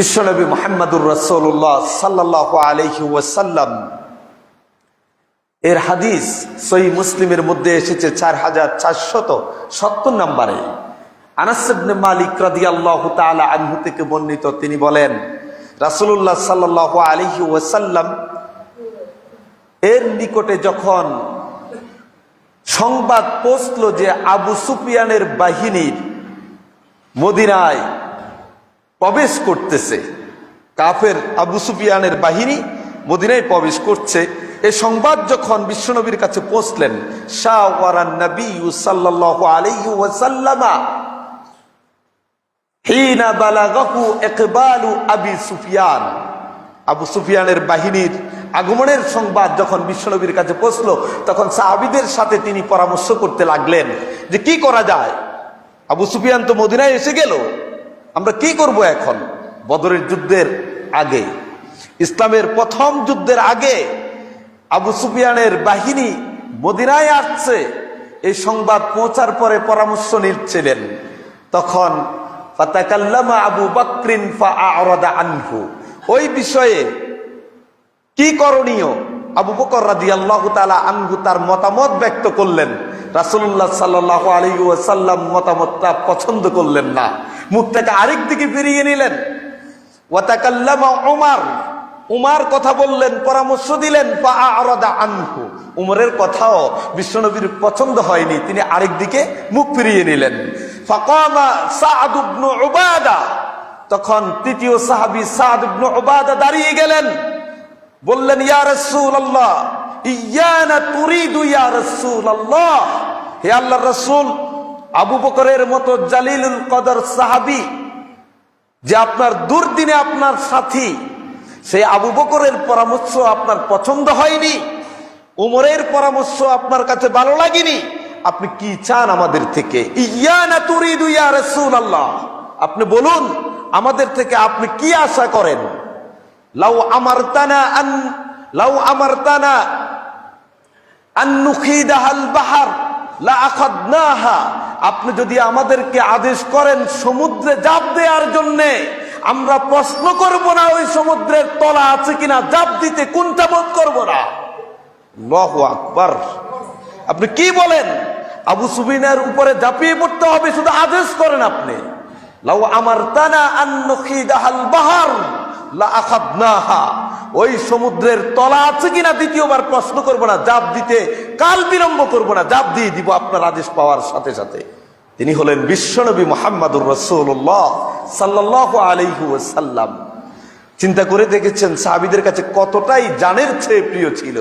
বিশ্বনবী মোহাম্মদুর রসুল্লাহ সাল্লাহ আলহি ওয়াসাল্লাম। এর হাদিস সই মুসলিমের মধ্যে এসেছে চার হাজার চারশত সত্তর নম্বরে। আনাসিবনে মালিক রাদি আল্লাহ তালা আনহু থেকে বর্ণিত, তিনি বলেন রাসুল্লাহ সাল্লাহ আলহি ওয়াসাল্লাম এর নিকটে যখন সংবাদ পৌঁছল যে আবু সুফিয়ানের বাহিনীর মদিনায় প্রবেশ করতেছে। কাফের আবু সুফিয়ানের বাহিনী মদিনায় প্রবেশ করছে। এ সংবাদ যখন বিশ্বনবীর কাছে পৌঁছলেন আবু সুফিয়ানের বাহিনীর আগমনের সংবাদ যখন বিশ্বনবীর কাছে পৌঁছলো, তখন সাহাবিদের সাথে তিনি পরামর্শ করতে লাগলেন যে, কি করা যায়? আবু সুফিয়ান তো মদিনায় এসে গেল। আমরা কি করব এখন? বদরের যুদ্ধের আগে। ইসলামের প্রথম যুদ্ধের আগে আবু সুফিয়ানের বাহিনী মদিনায় আসছে। এই সংবাদ পৌঁছার পরে পরামর্শ নিচ্ছিলেন। তখন আবু বাকরিন ফা আরাদা আনহু। ওই বিষয়ে কি করণীয়? আবু বকর রাজি আল্লাহ আনহু তার মতামত ব্যক্ত করলেন। রাসুল্লাহ সাল্লাহ আলী ওয়াসাল্লাম মতামতটা পছন্দ করলেন না। মুখটাকে আরেক দিকে ফিরিয়ে নিলেন। ওমার উমার। কথা বললেন, পরামর্শ দিলেন আনহু। উমরের কথাও বিশ্বনবীর পছন্দ হয়নি, তিনি আরেক দিকে মুখ ফিরিয়ে নিলেন। তখন তৃতীয় সাহাবি সাদ দাঁড়িয়ে গেলেন। বললেন, ইয়া রাসূলুল্লাহ ইয়া রাসূলুল্লাহ। হে আল্লাহর রাসূল, আবু বকরের মতো জালিলুল কদর যে আপনার দুর্দিনে আপনার সাথী, সেই আবু বকরের পরামর্শ আপনার পছন্দ হয়নি, উমরের পরামর্শ আপনার কাছে ভালো লাগেনি, আপনি কি চান আমাদের থেকে? ইয়ানা তুরিদু ইয়া রাসূলুল্লাহ। আপনি বলুন, আমাদের থেকে আপনি কি আশা করেন? লাউ আমারতানা আন, লাউ আন নুখিদাহাল বাহার আপনি যদি আমাদেরকে আদেশ করেন সমুদ্রে জাপ দেওয়ার জন্যে, আমরা প্রশ্ন করব না ওই সমুদ্রের তলা আছে কিনা, জাপ দিতে কোনটা বোধ করব না। লহ আকবার। আপনি কি বলেন? আবু সুবিনের উপরে ঝাঁপিয়ে পড়তে হবে, শুধু আদেশ করেন আপনি। লাউ আমার তানা আন্নখিদাহাল বাহার ওই সমুদ্রের তলা আছে কিনা দ্বিতীয়বার প্রশ্ন করব না, জাপ দিতে, কাল বিলম্ব করব না, জাপ দিয়ে দিব আপনার আদেশ পাওয়ার সাথে সাথে। তিনি হলেন বিশ্বনবী মোহাম্মদুর রসুল্লাহ সাল্লাহ আলাইহু সাল্লাম চিন্তা করে দেখেছেন সাহাবিদের কাছে কতটাই জানের চেয়ে প্রিয় ছিল।